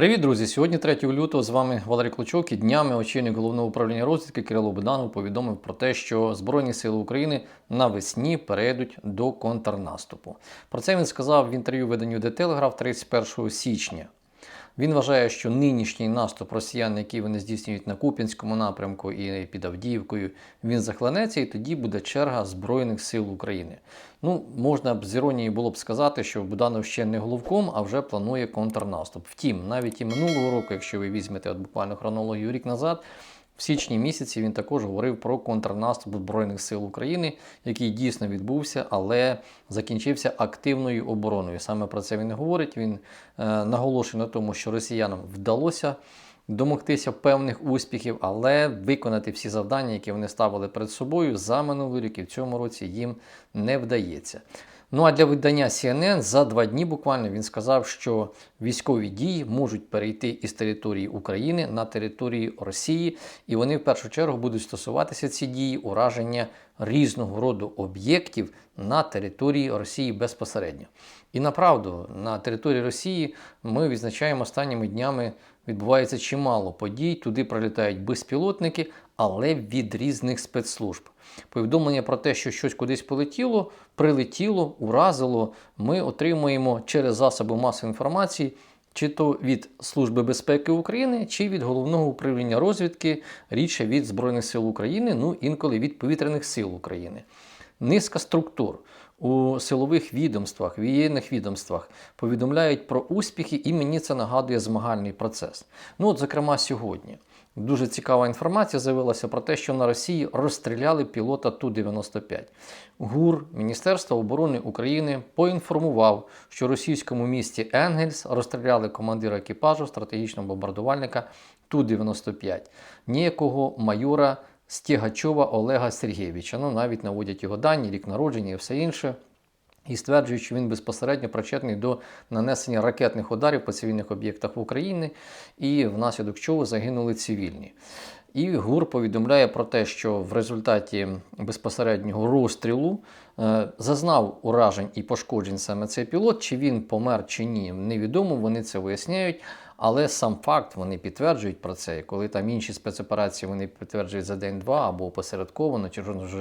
Привіт, друзі! Сьогодні 3 лютого з вами Валерій Клочок і днями очільник головного управління розвідки Кирило Буданов повідомив про те, що Збройні Сили України навесні перейдуть до контрнаступу. Про це він сказав в інтерв'ю виданню The Telegraph 31 січня. Він вважає, що нинішній наступ росіян, який вони здійснюють на Куп'янському напрямку і під Авдіївкою, він захлинеться, і тоді буде черга Збройних сил України. Ну, можна б з іронією було б сказати, що Буданов ще не головком, а вже планує контрнаступ. Втім, навіть і минулого року, якщо ви візьмете от буквально хронологію рік назад. В січні місяці він також говорив про контрнаступ Збройних сил України, який дійсно відбувся, але закінчився активною обороною. Саме про це він говорить. Він е, наголошує на тому, що росіянам вдалося домогтися певних успіхів, але виконати всі завдання, які вони ставили перед собою за минулий рік і в цьому році їм не вдається. Ну а для видання CNN за два дні буквально він сказав, що військові дії можуть перейти із території України на територію Росії, і вони в першу чергу будуть стосуватися ці дії ураження різного роду об'єктів на території Росії безпосередньо. І направду на території Росії ми відзначаємо останніми днями відбувається чимало подій. Туди прилітають безпілотники, але від різних спецслужб. Повідомлення про те, що щось кудись полетіло, прилетіло, уразило, ми отримуємо через засоби масової інформації. Чи то від Служби безпеки України, чи від головного управління розвідки, рідше від Збройних сил України, ну інколи від повітряних сил України. Низка структур у силових відомствах, воєнних відомствах повідомляють про успіхи, і мені це нагадує змагальний процес. Ну, от, зокрема, сьогодні. Дуже цікава інформація з'явилася про те, що на Росії розстріляли пілота Ту-95. ГУР Міністерства оборони України поінформував, що в російському місті Енгельс розстріляли командира екіпажу стратегічного бомбардувальника Ту-95, ніякого майора Стігачова Олега Сергійовича. Ну, навіть наводять його дані, рік народження і все інше. І стверджують, що він безпосередньо причетний до нанесення ракетних ударів по цивільних об'єктах в Україні, і внаслідок чого загинули цивільні. І ГУР повідомляє про те, що в результаті безпосереднього розстрілу е, зазнав уражень і пошкоджень саме цей пілот. Чи він помер чи ні, невідомо. Вони це виясняють. Але сам факт вони підтверджують про це. І коли там інші спецоперації вони підтверджують за день-два або опосередковано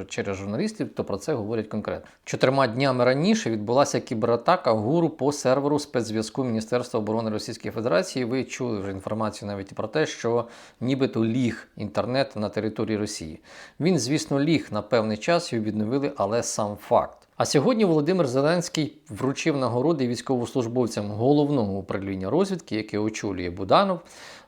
через журналістів, то про це говорять конкретно. Чотирма днями раніше відбулася кібератака гуру по серверу спецзв'язку Міністерства оборони Російської Федерації. Ви чули вже інформацію навіть про те, що нібито ліг інтернет на території Росії. Він, звісно, ліг на певний час його відновили, але сам факт. А сьогодні Володимир Зеленський вручив нагороди військовослужбовцям головного управління розвідки, яке очолює Буданов,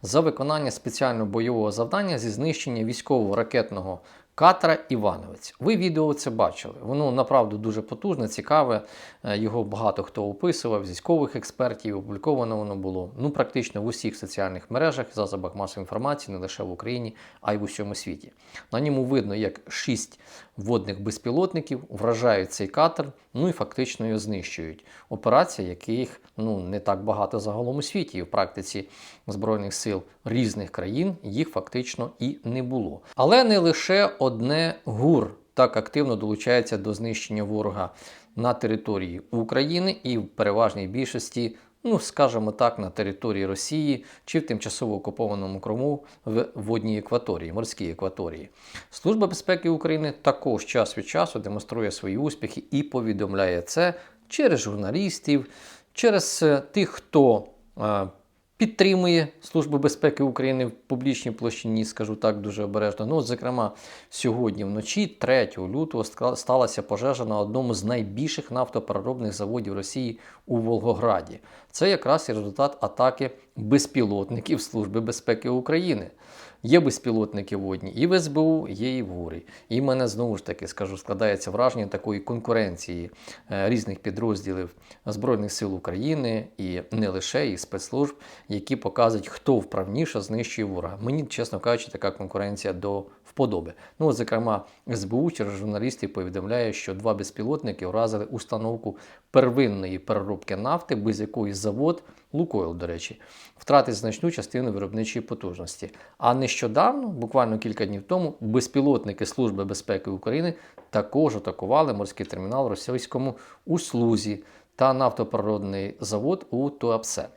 за виконання спеціального бойового завдання зі знищення військового ракетного Катра Івановець. Ви відео це бачили. Воно направду дуже потужне, цікаве. Е, його багато хто описував, військових експертів, опубліковано воно було ну практично в усіх соціальних мережах, засобах масової інформації, не лише в Україні, а й в усьому світі. На ньому видно, як шість водних безпілотників вражають цей катер, ну і фактично його знищують. Операція, яких ну не так багато загалом у світі, і в практиці збройних сил різних країн їх фактично і не було. Але не лише одне ГУР так активно долучається до знищення ворога на території України і в переважній більшості. Ну, скажімо так, на території Росії чи в тимчасово окупованому Криму в водній екваторії, морській екваторії. Служба безпеки України також час від часу демонструє свої успіхи і повідомляє це через журналістів, через е, тих, хто е, підтримує Службу безпеки України в публічній площині, скажу так дуже обережно. Ну, зокрема, сьогодні вночі, 3 лютого, сталася пожежа на одному з найбільших нафтопереробних заводів Росії у Волгограді. Це якраз і результат атаки безпілотників Служби безпеки України. Є безпілотники водні і в СБУ, є і в ГУРі. І в мене знову ж таки скажу, складається враження такої конкуренції е, різних підрозділів Збройних сил України і не лише і спецслужб, які показують, хто вправніше знищує ворога. Мені, чесно кажучи, така конкуренція до вподоби. Ну, зокрема, СБУ через журналістів повідомляє, що два безпілотники вразили установку первинної переробки нафти, без якої завод. Лукойл, до речі, втратить значну частину виробничої потужності. А нещодавно, буквально кілька днів тому, безпілотники Служби безпеки України також атакували морський термінал російському услузі та нафтопрородний завод у Туапсе.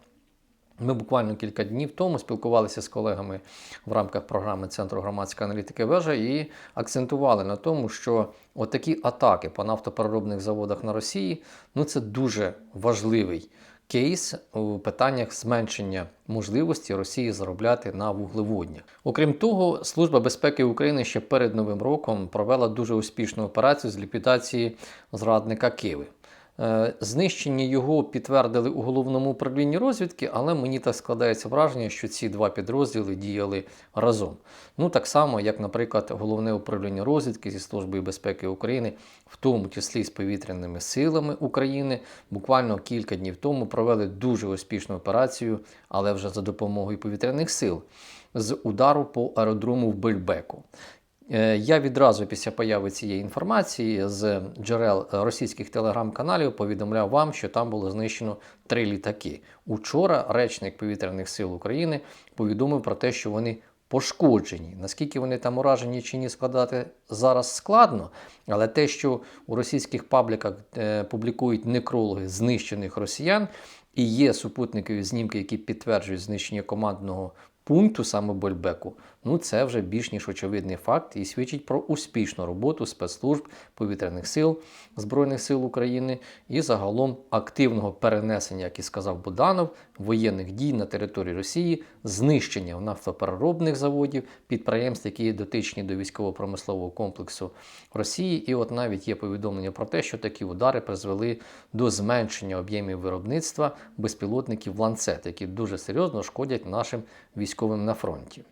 Ми буквально кілька днів тому спілкувалися з колегами в рамках програми Центру громадської аналітики вежа і акцентували на тому, що отакі атаки по нафтопереробних заводах на Росії ну це дуже важливий кейс у питаннях зменшення можливості Росії заробляти на вуглеводнях. Окрім того, Служба безпеки України ще перед новим роком провела дуже успішну операцію з ліквідації зрадника Киви. Е, Знищення його підтвердили у головному управлінні розвідки, але мені так складається враження, що ці два підрозділи діяли разом. Ну так само, як, наприклад, головне управління розвідки зі Службою безпеки України, в тому числі з повітряними силами України, буквально кілька днів тому провели дуже успішну операцію, але вже за допомогою повітряних сил з удару по аеродрому в Бельбеку. Е, Я відразу після появи цієї інформації з джерел російських телеграм-каналів повідомляв вам, що там було знищено три літаки. Учора речник повітряних сил України повідомив про те, що вони пошкоджені. Наскільки вони там уражені чи ні складати зараз складно, але те, що у російських пабліках е, публікують некрологи знищених росіян, і є супутникові знімки, які підтверджують знищення командного пункту саме Больбеку, ну це вже більш ніж очевидний факт і свідчить про успішну роботу спецслужб повітряних сил Збройних сил України і загалом активного перенесення, як і сказав Буданов, воєнних дій на території Росії, знищення нафтопереробних заводів, підприємств, які дотичні до військово-промислового комплексу Росії. І от навіть є повідомлення про те, що такі удари призвели до зменшення об'ємів виробництва безпілотників ланцет, які дуже серйозно шкодять нашим військовим на фронті.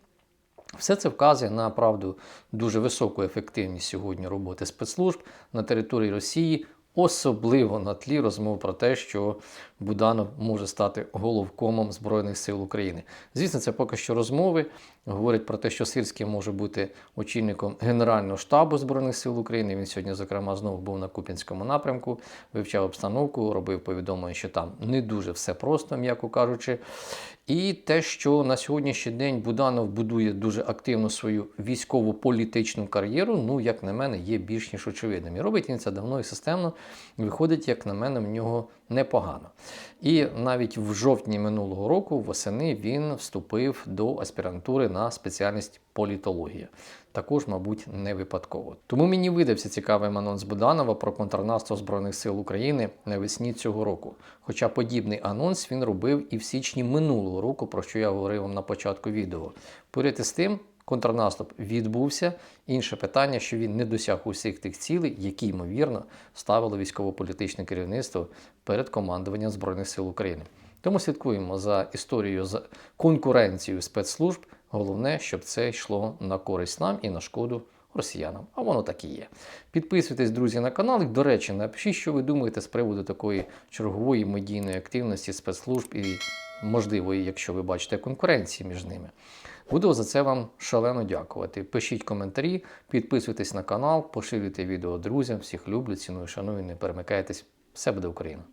Все це вказує на правду дуже високу ефективність сьогодні роботи спецслужб на території Росії, особливо на тлі розмов про те, що Буданов може стати головкомом Збройних сил України. Звісно, це поки що розмови. Говорять про те, що Сирський може бути очільником Генерального штабу Збройних сил України. Він сьогодні, зокрема, знову був на Купінському напрямку, вивчав обстановку, робив повідомлення, що там не дуже все просто, м'яко кажучи. І те, що на сьогоднішній день Буданов будує дуже активно свою військово-політичну кар'єру, ну, як на мене, є більш ніж очевидним. І робить він це давно і системно. Виходить, як на мене, в нього непогано. І навіть в жовтні минулого року, восени, він вступив до аспірантури на спеціальність політологія. Також, мабуть, не випадково. Тому мені видався цікавий анонс Буданова про контрнаступ Збройних сил України навесні цього року. Хоча подібний анонс він робив і в січні минулого року, про що я говорив вам на початку відео. Поряд із тим, контрнаступ відбувся. Інше питання, що він не досяг усіх тих цілей, які, ймовірно, ставило військово-політичне керівництво перед командуванням Збройних сил України. Тому слідкуємо за історією з конкуренцією спецслужб. Головне, щоб це йшло на користь нам і на шкоду росіянам. А воно так і є. Підписуйтесь, друзі, на канал. До речі, напишіть, що ви думаєте з приводу такої чергової медійної активності спецслужб і можливої, якщо ви бачите конкуренції між ними. Буду за це вам шалено дякувати. Пишіть коментарі, підписуйтесь на канал, поширюйте відео друзям. Всіх люблю, ціную, шаную, не перемикайтесь. Все буде Україна!